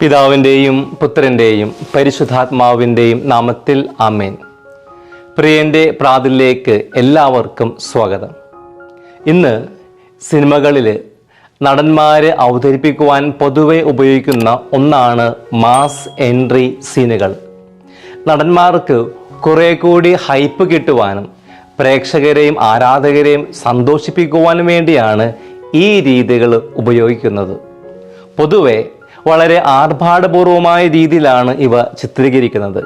പിതാവിന്റെയും പുത്രന്റെയും പരിശുദ്ധാത്മാവിന്റെയും നാമത്തിൽ ആമേൻ. പ്രിയന്റെ പ്രാതിലേക്ക് എല്ലാവർക്കും സ്വാഗതം. ഇന്ന് സിനിമകളിൽ നടന്മാരെ അവതരിപ്പിക്കുവാൻ പൊതുവെ ഉപയോഗിക്കുന്ന ഒന്നാണ് മാസ് എൻട്രി സീനുകൾ നടന്മാർക്ക് കുറെ കൂടി ഹൈപ്പ് കിട്ടുവാനും പ്രേക്ഷകരെയും ആരാധകരെയും സന്തോഷിപ്പിക്കുവാനും വേണ്ടിയാണ് ഈ രീതികൾ ഉപയോഗിക്കുന്നത്. പൊതുവെ വളരെ ആർഭാടപൂർവമായ രീതിയിലാണ് ഇവ ചിത്രീകരിക്കുന്നത്.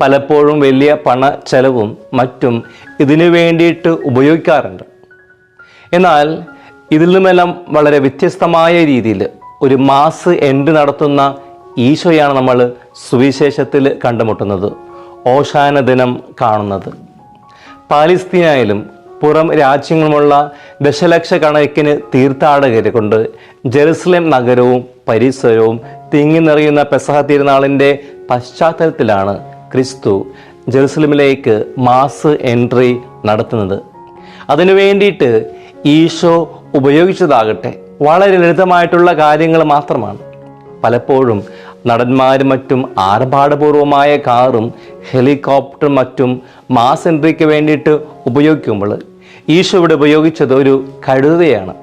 പലപ്പോഴും വലിയ പണ ചെലവും മറ്റും ഇതിനു വേണ്ടിയിട്ട് ഉപയോഗിക്കാറുണ്ട്. എന്നാൽ ഇതിൽ നിന്നെല്ലാം വളരെ വ്യത്യസ്തമായ രീതിയിൽ ഒരു മാസ് എൻഡ് നടത്തുന്ന ഈശോയാണ് നമ്മൾ സുവിശേഷത്തിൽ കണ്ടുമുട്ടുന്നത്. ഓശാന ദിനം കാണുന്നത്. പാലസ്തീനായാലും പുറം രാജ്യങ്ങളുമുള്ള ദശലക്ഷക്കണക്കിന് തീർത്ഥാടകരെ കൊണ്ട് ജെറുസലേം നഗരവും പരിസരവും തിങ്ങി നിറയുന്ന പെസഹ തിരുനാളിന്റെ പശ്ചാത്തലത്തിലാണ് ക്രിസ്തു ജെറുസലേമിലേക്ക് മാസ് എൻട്രി നടത്തുന്നത്. അതിനു വേണ്ടിയിട്ട് ഈശോ ഉപയോഗിച്ചതാകട്ടെ. വളരെ ലളിതമായിട്ടുള്ള കാര്യങ്ങൾ മാത്രമാണ്. പലപ്പോഴും നടന്മാരും മറ്റും ആർഭാടപൂർവമായ കാറും ഹെലികോപ്റ്ററും മറ്റും മാസ് എൻട്രിക്ക് വേണ്ടിയിട്ട് ഉപയോഗിക്കുമ്പോൾ ഈശോ ഇവിടെ ഉപയോഗിച്ചത് ഒരു കഴുതയാണ്.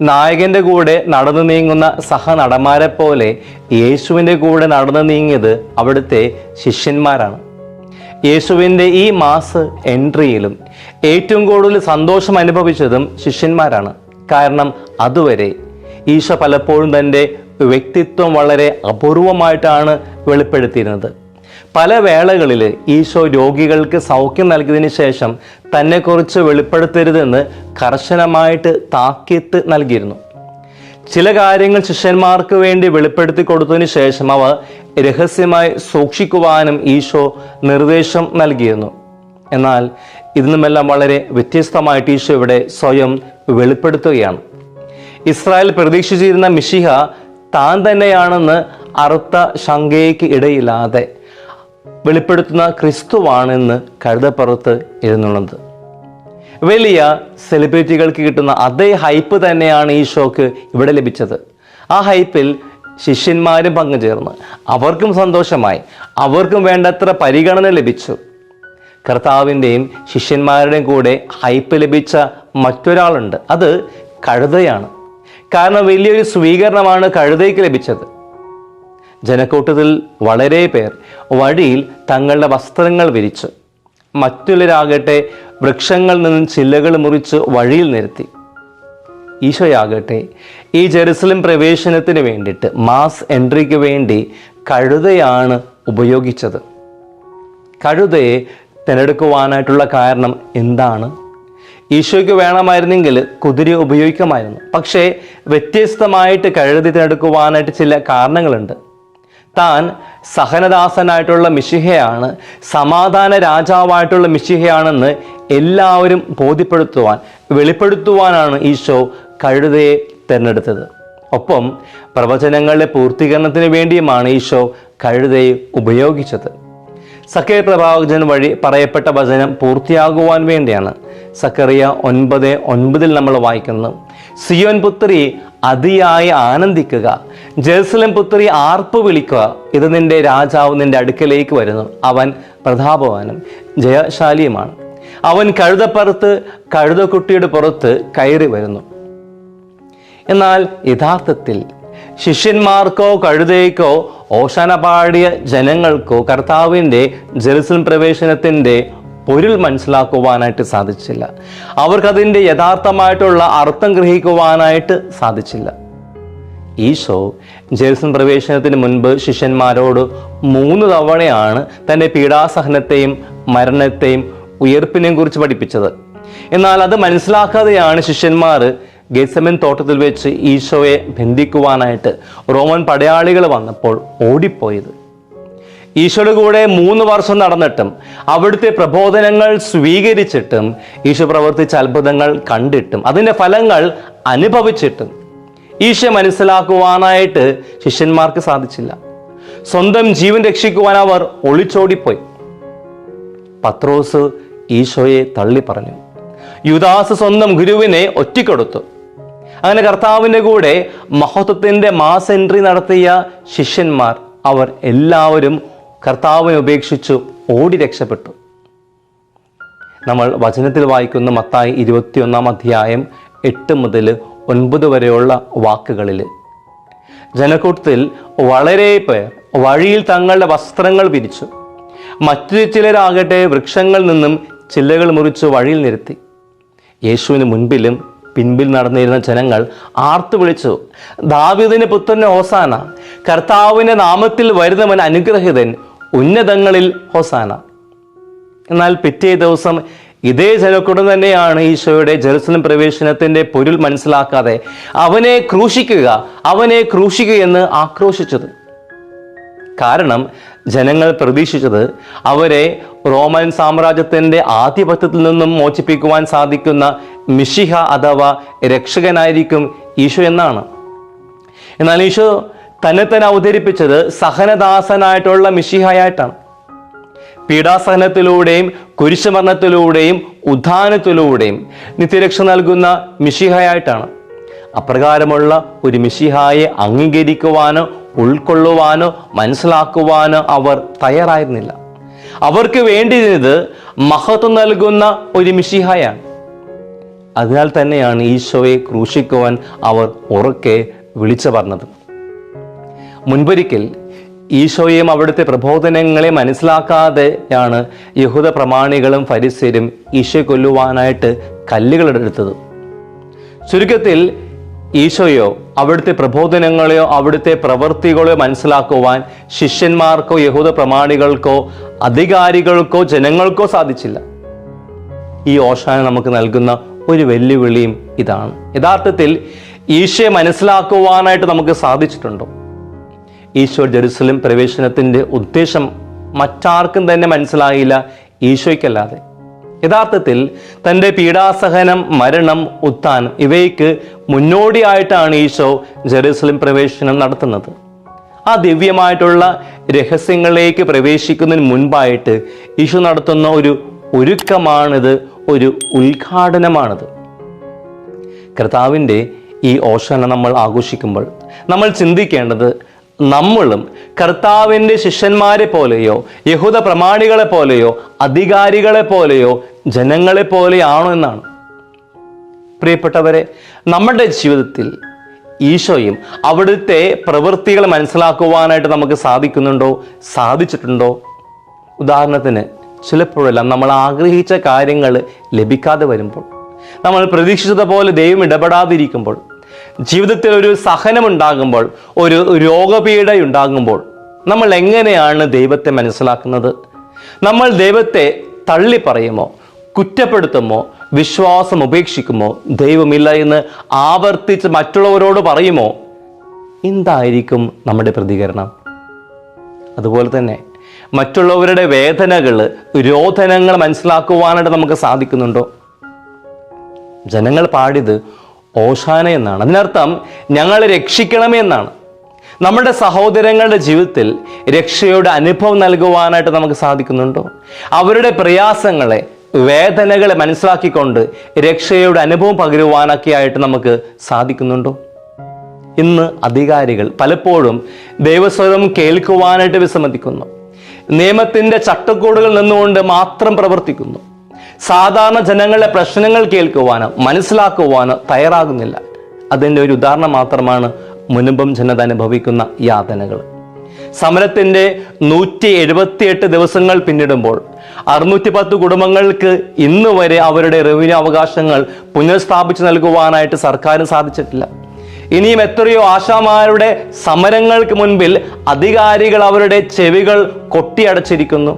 നായകന്റെ കൂടെ നടന്നു നീങ്ങുന്ന സഹനടന്മാരെ പോലെ യേശുവിന്റെ കൂടെ നടന്നു നീങ്ങിയത് അവിടുത്തെ ശിഷ്യന്മാരാണ്. യേശുവിന്റെ ഈ മാസ് എൻട്രിയിലും ഏറ്റവും കൂടുതൽ സന്തോഷം അനുഭവിച്ചതും ശിഷ്യന്മാരാണ്. കാരണം അതുവരെ ഈശോ പലപ്പോഴും തന്റെ വ്യക്തിത്വം വളരെ അപൂർവമായിട്ടാണ് വെളിപ്പെടുത്തിയിരുന്നത്. പല വേളകളിൽ ഈശോ രോഗികൾക്ക് സൗഖ്യം നൽകിയതിനു ശേഷം തന്നെക്കുറിച്ച് വെളിപ്പെടുത്തരുതെന്ന് കർശനമായിട്ട് താക്കീത്ത് നൽകിയിരുന്നു. ചില കാര്യങ്ങൾ ശിഷ്യന്മാർക്ക് വേണ്ടി വെളിപ്പെടുത്തി കൊടുത്തതിന് ശേഷം അവ രഹസ്യമായി സൂക്ഷിക്കുവാനും ഈശോ നിർദ്ദേശം നൽകിയിരുന്നു. എന്നാൽ ഇതിനുമെല്ലാം വളരെ വ്യത്യസ്തമായിട്ട് ഈശോ ഇവിടെ സ്വയം വെളിപ്പെടുത്തുകയാണ്. ഇസ്രായേൽ പ്രതീക്ഷിച്ചിരുന്ന മിഷിഹ താൻ തന്നെയാണെന്ന് അറുത്ത ശങ്കയ്ക്ക് ഇടയില്ലാതെ വെളിപ്പെടുത്തുന്ന ക്രിസ്തുവാണെന്ന് കഴുതപ്പുറത്ത് എഴുന്നള്ളുന്നത്. വലിയ സെലിബ്രിറ്റികൾക്ക് കിട്ടുന്ന അതേ ഹൈപ്പ് തന്നെയാണ് ഈ ഷോക്ക് ഇവിടെ ലഭിച്ചത്. ആ ഹൈപ്പിൽ ശിഷ്യന്മാരും പങ്കുചേർന്ന്. അവർക്കും സന്തോഷമായി. അവർക്കും വേണ്ടത്ര പരിഗണന ലഭിച്ചു. കർത്താവിന്റെയും ശിഷ്യന്മാരുടെയും കൂടെ ഹൈപ്പ് ലഭിച്ച മറ്റൊരാളുണ്ട്. അത് കഴുതയാണ്. കാരണം വലിയൊരു സ്വീകരണമാണ് കഴുതയ്ക്ക് ലഭിച്ചത്. ജനക്കൂട്ടത്തിൽ വളരെ പേർ വഴിയിൽ തങ്ങളുടെ വസ്ത്രങ്ങൾ വിരിച്ചു മറ്റുള്ളവരാകട്ടെ വൃക്ഷങ്ങളിൽ നിന്നും ചില്ലകൾ മുറിച്ച് വഴിയിൽ നിരത്തി. ഈശോയാകട്ടെ ഈ ജെറുസലം പ്രവേശനത്തിന് വേണ്ടിയിട്ട് മാസ് എൻട്രിക്ക് വേണ്ടി കഴുതയാണ് ഉപയോഗിച്ചത്. കഴുതയെ തിരഞ്ഞെടുക്കുവാനായിട്ടുള്ള കാരണം എന്താണ്? ഈശോയ്ക്ക് വേണമായിരുന്നെങ്കിൽ കുതിര ഉപയോഗിക്കുമായിരുന്നു. പക്ഷേ വ്യത്യസ്തമായിട്ട് കഴുതി തിരഞ്ഞെടുക്കുവാനായിട്ട് ചില കാരണങ്ങളുണ്ട്. താൻ സഹനദാസനായിട്ടുള്ള മിശിഹയാണ് സമാധാന രാജാവായിട്ടുള്ള മിശിഹയാണെന്ന് എല്ലാവരും ബോധ്യപ്പെടുത്തുവാൻ വെളിപ്പെടുത്തുവാനാണ് ഈശോ കഴുതയെ തിരഞ്ഞെടുത്തത്. ഒപ്പം പ്രവചനങ്ങളുടെ പൂർത്തീകരണത്തിന് വേണ്ടിയുമാണ് ഈശോ കഴുതയെ ഉപയോഗിച്ചത്. സക്കേ പ്രവാചകൻ വഴി പറയപ്പെട്ട വചനം പൂർത്തിയാകുവാൻ വേണ്ടിയാണ്. സക്കറിയ ഒൻപത് ഒൻപതിൽ നമ്മൾ വായിക്കുന്നത് സിയോൻ പുത്രി അതിയായി ആനന്ദിക്കുക. ജെറുസലം പുത്രി ആർപ്പ് വിളിക്കുക. ഇത് നിന്റെ രാജാവ് നിന്റെ അടുക്കലേക്ക് വരുന്നു. അവൻ പ്രതാപവാനും ജയശാലിയുമാണ്. അവൻ കഴുതപ്പുറത്ത് കഴുതക്കുട്ടിയുടെ പുറത്ത് കയറി വരുന്നു. എന്നാൽ യഥാർത്ഥത്തിൽ ശിഷ്യന്മാർക്കോ കഴുതയ്ക്കോ ഓശാന പാടിയ ജനങ്ങൾക്കോ കർത്താവിന്റെ ജെറുസലം പ്രവേശനത്തിന്റെ പൊരുൾ മനസ്സിലാക്കുവാനായിട്ട് സാധിച്ചില്ല. അവർക്കതിന്റെ യഥാർത്ഥമായിട്ടുള്ള അർത്ഥം ഗ്രഹിക്കുവാനായിട്ട് സാധിച്ചില്ല. ഈശോ ജെറുസലം പ്രവേശനത്തിന് മുൻപ് ശിഷ്യന്മാരോട് മൂന്ന് തവണയാണ് തന്റെ പീഡാസഹനത്തെയും മരണത്തെയും ഉയർപ്പിനെയും കുറിച്ച് പഠിപ്പിച്ചത്. എന്നാൽ അത് മനസ്സിലാക്കാതെയാണ് ശിഷ്യന്മാർ ഗെസമൻ തോട്ടത്തിൽ വെച്ച് ഈശോയെ ബന്ധിക്കുവാനായിട്ട് റോമൻ പടയാളികൾ വന്നപ്പോൾ ഓടിപ്പോയത്. ഈശോയുടെ കൂടെ മൂന്ന് വർഷം നടന്നിട്ടും അവിടുത്തെ പ്രബോധനങ്ങൾ സ്വീകരിച്ചിട്ടും ഈശോ പ്രവർത്തിച്ച അത്ഭുതങ്ങൾ കണ്ടിട്ടും അതിന്റെ ഫലങ്ങൾ അനുഭവിച്ചിട്ടും ഈശോ മനസ്സിലാക്കുവാനായിട്ട് ശിഷ്യന്മാർക്ക് സാധിച്ചില്ല. സ്വന്തം ജീവൻ രക്ഷിക്കുവാൻ അവർ ഒളിച്ചോടിപ്പോയി. പത്രോസ് ഈശോയെ തള്ളി പറഞ്ഞു യുദാസ് സ്വന്തം ഗുരുവിനെ ഒറ്റിക്കൊടുത്തു. അങ്ങനെ കർത്താവിന്റെ കൂടെ മഹത്വത്തിന്റെ മാസ് എൻട്രി നടത്തിയ ശിഷ്യന്മാർ അവർ എല്ലാവരും കർത്താവിനെ ഉപേക്ഷിച്ചു ഓടി രക്ഷപ്പെട്ടു. നമ്മൾ വചനത്തിൽ വായിക്കുന്ന മത്തായി ഇരുപത്തിയൊന്നാം അധ്യായം എട്ട് മുതൽ ഒൻപത് വരെയുള്ള വാക്കുകളിൽ ജനക്കൂട്ടത്തിൽ വളരെ പേർ വഴിയിൽ തങ്ങളുടെ വസ്ത്രങ്ങൾ പിരിച്ചു മറ്റു ചിലരാകട്ടെ വൃക്ഷങ്ങളിൽ നിന്നും ചില്ലകൾ മുറിച്ച് വഴിയിൽ നിരത്തി. യേശുവിന് മുൻപിലും പിൻപിൽ നടന്നിരുന്ന ജനങ്ങൾ ആർത്തു വിളിച്ചു ദാവിദിന് പുത്രന് ഹോസാന കർത്താവിന്റെ നാമത്തിൽ വരുന്നവൻ അനുഗ്രഹിതൻ ഉന്നതങ്ങളിൽ ഹോസാന. എന്നാൽ പിറ്റേ ദിവസം ഇതേ ജനക്കൂടം തന്നെയാണ് ഈശോയുടെ ജെറുസലം പ്രവേശനത്തിന്റെ പൊരുൾ മനസ്സിലാക്കാതെ അവനെ ക്രൂശിക്കുക അവനെ ക്രൂശിക്കുക എന്ന് ആക്രോശിച്ചത്. കാരണം ജനങ്ങൾ പ്രതീക്ഷിച്ചത് അവരെ റോമൻ സാമ്രാജ്യത്തിന്റെ ആധിപത്യത്തിൽ നിന്നും മോചിപ്പിക്കുവാൻ സാധിക്കുന്ന മിഷിഹ അഥവാ രക്ഷകനായിരിക്കും ഈശോ എന്നാണ്. എന്നാൽ ഈശോ തന്നെ തന്നെ അവതരിപ്പിച്ചത് സഹനദാസനായിട്ടുള്ള മിഷിഹയായിട്ടാണ് പീഡാസഹനത്തിലൂടെയും കുരിശുമരണത്തിലൂടെയും ഉദ്ധാനത്തിലൂടെയും നിത്യരക്ഷ നൽകുന്ന മിഷിഹയായിട്ടാണ് അപ്രകാരമുള്ള ഒരു മിഷിഹായെ അംഗീകരിക്കുവാനോ ഉൾക്കൊള്ളുവാനോ മനസ്സിലാക്കുവാനോ അവർ തയ്യാറായിരുന്നില്ല. അവർക്ക് വേണ്ടിയിരുന്നത് മഹത്വം നൽകുന്ന ഒരു മിഷിഹായാണ് അതിനാൽ തന്നെയാണ് ഈശോയെ ക്രൂശിക്കുവാൻ അവർ ഉറക്കെ വിളിച്ചു പറഞ്ഞത്. മുൻപൊരിക്കൽ ഈശോയും അവിടുത്തെ പ്രബോധനങ്ങളെ മനസ്സിലാക്കാതെയാണ് യഹൂദ പ്രമാണികളും ഫരിസ്യരും ഈശോ കൊല്ലുവാനായിട്ട് കല്ലുകളെടുത്തത് ചുരുക്കത്തിൽ ഈശോയോ അവിടുത്തെ പ്രബോധനങ്ങളെയോ അവിടുത്തെ പ്രവൃത്തികളെയോ മനസ്സിലാക്കുവാൻ ശിഷ്യന്മാർക്കോ യഹൂദ പ്രമാണികൾക്കോ അധികാരികൾക്കോ ജനങ്ങൾക്കോ സാധിച്ചില്ല. ഈ ഓശാന നമുക്ക് നൽകുന്ന ഒരു വെല്ലുവിളിയും ഇതാണ്. യഥാർത്ഥത്തിൽ ഈശോയെ മനസ്സിലാക്കുവാനായിട്ട് നമുക്ക് സാധിച്ചിട്ടുണ്ടോ? ഈശോ ജെറുസലം പ്രവേശനത്തിന്റെ ഉദ്ദേശം മറ്റാർക്കും തന്നെ മനസ്സിലായില്ല ഈശോയ്ക്കല്ലാതെ. യഥാർത്ഥത്തിൽ തന്റെ പീഡാസഹനം മരണം ഉത്താൻ ഇവയ്ക്ക് മുന്നോടിയായിട്ടാണ് ഈശോ ജെറുസലം പ്രവേശനം നടത്തുന്നത്. ആ ദിവ്യമായിട്ടുള്ള രഹസ്യങ്ങളിലേക്ക് പ്രവേശിക്കുന്നതിന് മുൻപായിട്ട് ഈശോ നടത്തുന്ന ഒരു ഒരുക്കമാണിത് ഒരു ഉദ്ഘാടനമാണിത്. കർത്താവിന്റെ ഈ ഓശന നമ്മൾ ആഘോഷിക്കുമ്പോൾ നമ്മൾ ചിന്തിക്കേണ്ടത് നമ്മളും കർത്താവിന്റെ ശിഷ്യന്മാരെ പോലെയോ യഹൂദ പ്രമാണികളെ പോലെയോ അധികാരികളെ പോലെയോ ജനങ്ങളെ പോലെയാണോ എന്നാണ്. പ്രിയപ്പെട്ടവരെ നമ്മുടെ ജീവിതത്തിൽ ഈശോയും അവിടുത്തെ പ്രവൃത്തികൾ മനസ്സിലാക്കുവാനായിട്ട് നമുക്ക് സാധിക്കുന്നുണ്ടോ? സാധിച്ചിട്ടുണ്ടോ? ഉദാഹരണത്തിന് ചിലപ്പോഴെല്ലാം നമ്മൾ ആഗ്രഹിച്ച കാര്യങ്ങൾ ലഭിക്കാതെ വരുമ്പോൾ നമ്മൾ പ്രതീക്ഷിച്ചതുപോലെ ദൈവം ഇടപെടാതിരിക്കുമ്പോൾ ജീവിതത്തിൽ ഒരു സഹനമുണ്ടാകുമ്പോൾ ഒരു രോഗപീഠയുണ്ടാകുമ്പോൾ നമ്മൾ എങ്ങനെയാണ് ദൈവത്തെ മനസ്സിലാക്കുന്നത്? നമ്മൾ ദൈവത്തെ തള്ളി പറയുമോ? കുറ്റപ്പെടുത്തുമോ? വിശ്വാസം ഉപേക്ഷിക്കുമോ? ദൈവമില്ല എന്ന് ആവർത്തിച്ച് മറ്റുള്ളവരോട് പറയുമോ? എന്തായിരിക്കും നമ്മുടെ പ്രതികരണം? അതുപോലെ തന്നെ മറ്റുള്ളവരുടെ വേദനകൾ രോധനങ്ങൾ മനസ്സിലാക്കുവാനായിട്ട് നമുക്ക് സാധിക്കുന്നുണ്ടോ? ജനങ്ങൾ പാടിയത് ഓശാന എന്നാണ്. അതിനർത്ഥം ഞങ്ങളെ രക്ഷിക്കണമേ എന്നാണ്. നമ്മുടെ സഹോദരങ്ങളുടെ ജീവിതത്തിൽ രക്ഷയുടെ അനുഭവം നൽകുവാനായിട്ട് നമുക്ക് സാധിക്കുന്നുണ്ടോ? അവരുടെ പ്രയാസങ്ങളെ വേദനകളെ മനസ്സിലാക്കിക്കൊണ്ട് രക്ഷയുടെ അനുഭവം പകരുവാനൊക്കെ ആയിട്ട് നമുക്ക് സാധിക്കുന്നുണ്ടോ? ഇന്ന് അധികാരികൾ പലപ്പോഴും ദൈവസ്വരം കേൾക്കുവാനായിട്ട് വിസമ്മതിക്കുന്നു. നിയമത്തിന്റെ ചട്ടക്കൂടുകൾ നിന്നുകൊണ്ട് മാത്രം പ്രവർത്തിക്കുന്നു. സാധാരണ ജനങ്ങളുടെ പ്രശ്നങ്ങൾ കേൾക്കുവാനോ മനസ്സിലാക്കുവാനോ തയ്യാറാകുന്നില്ല. അതിന്റെ ഒരു ഉദാഹരണം മാത്രമാണ് മുൻപും ജനത അനുഭവിക്കുന്ന യാതനകൾ. സമരത്തിന്റെ നൂറ്റി എഴുപത്തിയെട്ട് ദിവസങ്ങൾ പിന്നിടുമ്പോൾ അറുന്നൂറ്റി പത്ത് കുടുംബങ്ങൾക്ക് ഇന്ന് വരെ അവരുടെ റവന്യൂ അവകാശങ്ങൾ പുനഃസ്ഥാപിച്ചു നൽകുവാനായിട്ട് സർക്കാരിന് സാധിച്ചിട്ടില്ല. ഇനിയും എത്രയോ ആശാമാരുടെ സമരങ്ങൾക്ക് മുൻപിൽ അധികാരികൾ അവരുടെ ചെവികൾ കൊട്ടിയടച്ചിരിക്കുന്നു.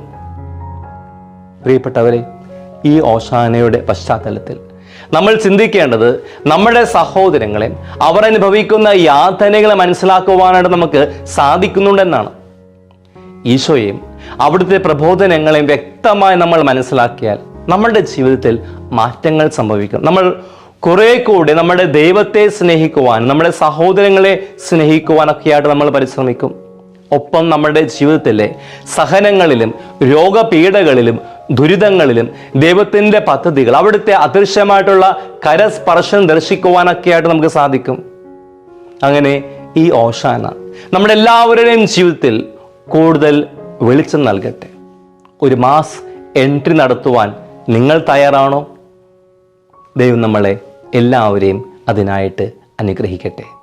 പ്രിയപ്പെട്ടവരെ ഈ ഓശാനയുടെ പശ്ചാത്തലത്തിൽ നമ്മൾ ചിന്തിക്കേണ്ടത് നമ്മുടെ സഹോദരങ്ങളെ അവർ അനുഭവിക്കുന്ന യാതനകളെ മനസ്സിലാക്കുവാനായിട്ട് നമുക്ക് സാധിക്കുന്നുണ്ടെന്നാണ്. ഈശോയെയും അവിടുത്തെ പ്രബോധനങ്ങളെയും വ്യക്തമായി നമ്മൾ മനസ്സിലാക്കിയാൽ നമ്മളുടെ ജീവിതത്തിൽ മാറ്റങ്ങൾ സംഭവിക്കും. നമ്മൾ കുറെ കൂടി നമ്മുടെ ദൈവത്തെ സ്നേഹിക്കുവാൻ നമ്മുടെ സഹോദരങ്ങളെ സ്നേഹിക്കുവാനൊക്കെയായിട്ട് നമ്മൾ പരിശ്രമിക്കും. ഒപ്പം നമ്മുടെ ജീവിതത്തിലെ സഹനങ്ങളിലും രോഗപീഠകളിലും ദുരിതങ്ങളിലും ദൈവത്തിന്റെ പദ്ധതികൾ അവിടുത്തെ അദൃശ്യമായിട്ടുള്ള കരസ്പർശം ദർശിക്കുവാനൊക്കെയായിട്ട് നമുക്ക് സാധിക്കും. അങ്ങനെ ഈ ഓശാന നമ്മുടെ എല്ലാവരുടെയും ജീവിതത്തിൽ കൂടുതൽ വെളിച്ചം നൽകട്ടെ. ഒരു മാസ് എൻട്രി നടത്തുവാൻ നിങ്ങൾ തയ്യാറാണോ? ദൈവം നമ്മളെ എല്ലാവരെയും അതിനായിട്ട് അനുഗ്രഹിക്കട്ടെ.